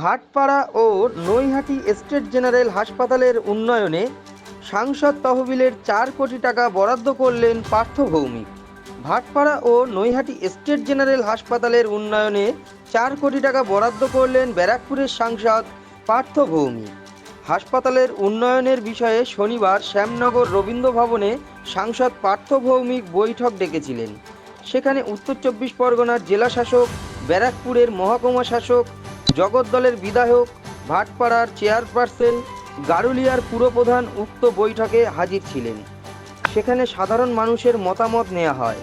ভাটপাড়া ও Naihati state general হাসপাতালের উন্নয়নে সাংসদ তহবিলের চার কোটি টাকা বরাদ্দ করলেন পার্থ ভৌমিক। ভাটপাড়া ও নৈহাটি স্টেট জেনারেল হাসপাতালের উন্নয়নে চার কোটি টাকা বরাদ্দ করলেন ব্যারাকপুরের সাংসদ পার্থ ভৌমিক। হাসপাতালের উন্নয়নের বিষয়ে শনিবার শ্যামনগর রবীন্দ্র ভবনে সাংসদ পার্থ ভৌমিক বৈঠক ডেকেছিলেন। সেখানে উত্তর চব্বিশ পরগনার জেলা শাসক ব্যারাকপুরের মহকুমা শাসক জগদ্দলের বিধায়ক, ভাটপাড়ার চেয়ারপারসন, গারুলিয়ার পুরপ্রধান উক্ত বৈঠকে হাজির ছিলেন। সেখানে সাধারণ মানুষের মতামত নেওয়া হয়।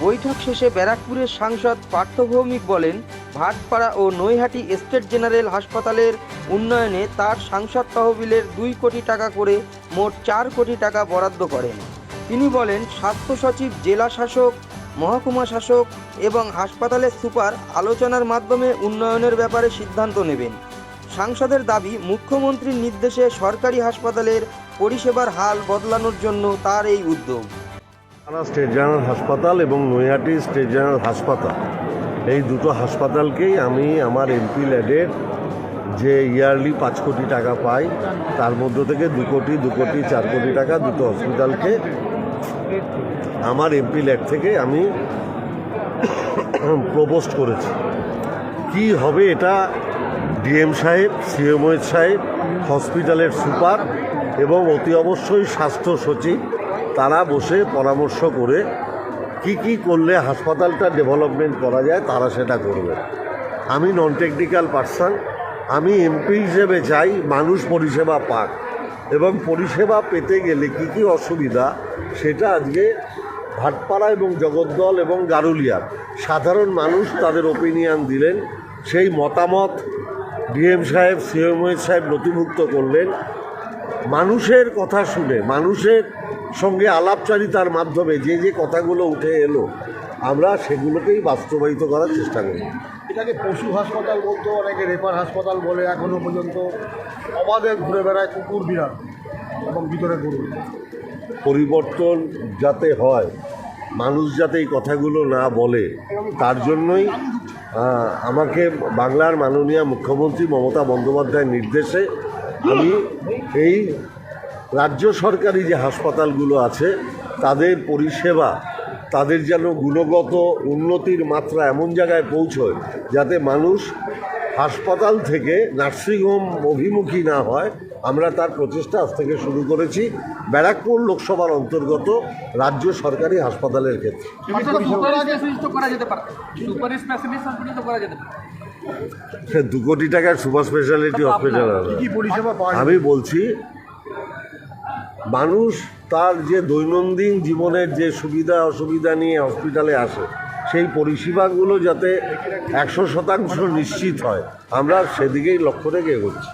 বৈঠক শেষে ব্যারাকপুরের সাংসদ পার্থ ভৌমিক বলেন, ভাটপাড়া ও নৈহাটি স্টেট জেনারেল হাসপাতালের উন্নয়নে তার সাংসদ তহবিলের দুই কোটি টাকা করে মোট চার কোটি টাকা বরাদ্দ করেন। তিনি বলেন, স্বাস্থ্য সচিব, জেলা শাসক মহকুমা শাসক এবং হাসপাতালের সুপার আলোচনার মাধ্যমে উন্নয়নের ব্যাপারে সিদ্ধান্ত নেবেন। সাংসদের দাবি, মুখ্যমন্ত্রীর নির্দেশে সরকারি হাসপাতালের পরিষেবার হাল বদলানোর জন্য তার এই উদ্যোগ। থানা স্টেট জেনারেল হাসপাতাল এবং নৈহাটি স্টেট জেনারেল হাসপাতাল। এই দুটো হাসপাতালকেই আমি আমার এমপি ল্যাডের যে ইয়ারলি পাঁচ কোটি টাকা পাই, তার মধ্য থেকে দু কোটি দু কোটি, চার কোটি টাকা দুটো হসপিটালকে আমার এমপি ল্যাড থেকে আমি প্রপোস্ট করেছি। কি হবে এটা? ডিএম সাহেব সিএমওএস সাহেব, হসপিটালের সুপার এবং অতি অবশ্যই স্বাস্থ্য সচিব, তারা বসে পরামর্শ করে কি কি করলে হাসপাতালটা ডেভেলপমেন্ট করা যায়, তারা সেটা করবে। আমি নন টেকনিক্যাল পার্সন আমি এমপি হিসেবে চাই মানুষ পরিষেবা পাক এবং পরিষেবা পেতে গেলে কি কি অসুবিধা সেটা আজকে ভাটপাড়া এবং জগদ্দল এবং গারুলিয়ার সাধারণ মানুষ তাদের ওপিনিয়ন দিলেন। সেই মতামত ডিএম সাহেব সিএমওএস সাহেব নথিভুক্ত করলেন। মানুষের কথা শুনে মানুষের সঙ্গে আলাপচারিতার মাধ্যমে যে যে কথাগুলো উঠে এলো আমরা সেগুলোকেই বাস্তবায়িত করার চেষ্টা করি। এটাকে পশু হাসপাতাল বলতো অনেকে রেফার হাসপাতাল বলে এখনও পর্যন্ত অবাধে ঘুরে বেড়ায় কুকুর বিড়াল এবং ভিতরে গরু। পরিবর্তন যাতে হয় মানুষ যাতে এই কথাগুলো না বলে, তার জন্যই আমাকে বাংলার মাননীয় মুখ্যমন্ত্রী মমতা বন্দ্যোপাধ্যায়ের নির্দেশে আমি এই রাজ্য সরকারি যে হাসপাতালগুলো আছে, তাদের পরিষেবা, তাদের যেন গুণগত উন্নতির মাত্রা এমন জায়গায় পৌঁছয়, যাতে মানুষ হাসপাতাল থেকে নার্সিংহোম অভিমুখী না হয় আমরা তার প্রচেষ্টা আজ থেকে শুরু করেছি ব্যারাকপুর লোকসভার অন্তর্গত রাজ্য সরকারি হাসপাতালের ক্ষেত্রে। অর্থাৎ সুপার স্পেশালিস্ট করা যেতে পারে। সুপার স্পেশালিস্ট হসপিটাল করা যেতে পারে। দু কোটি টাকার সুপার স্পেশালিটি হসপিটাল আমি বলছি মানুষ তার যে দৈনন্দিন জীবনের যে সুবিধা অসুবিধা নিয়ে হসপিটালে আসে সেই পরিষেবাগুলো যাতে একশো শতাংশ নিশ্চিত হয় আমরা সেদিকেই লক্ষ্য রেখে এগোচ্ছি।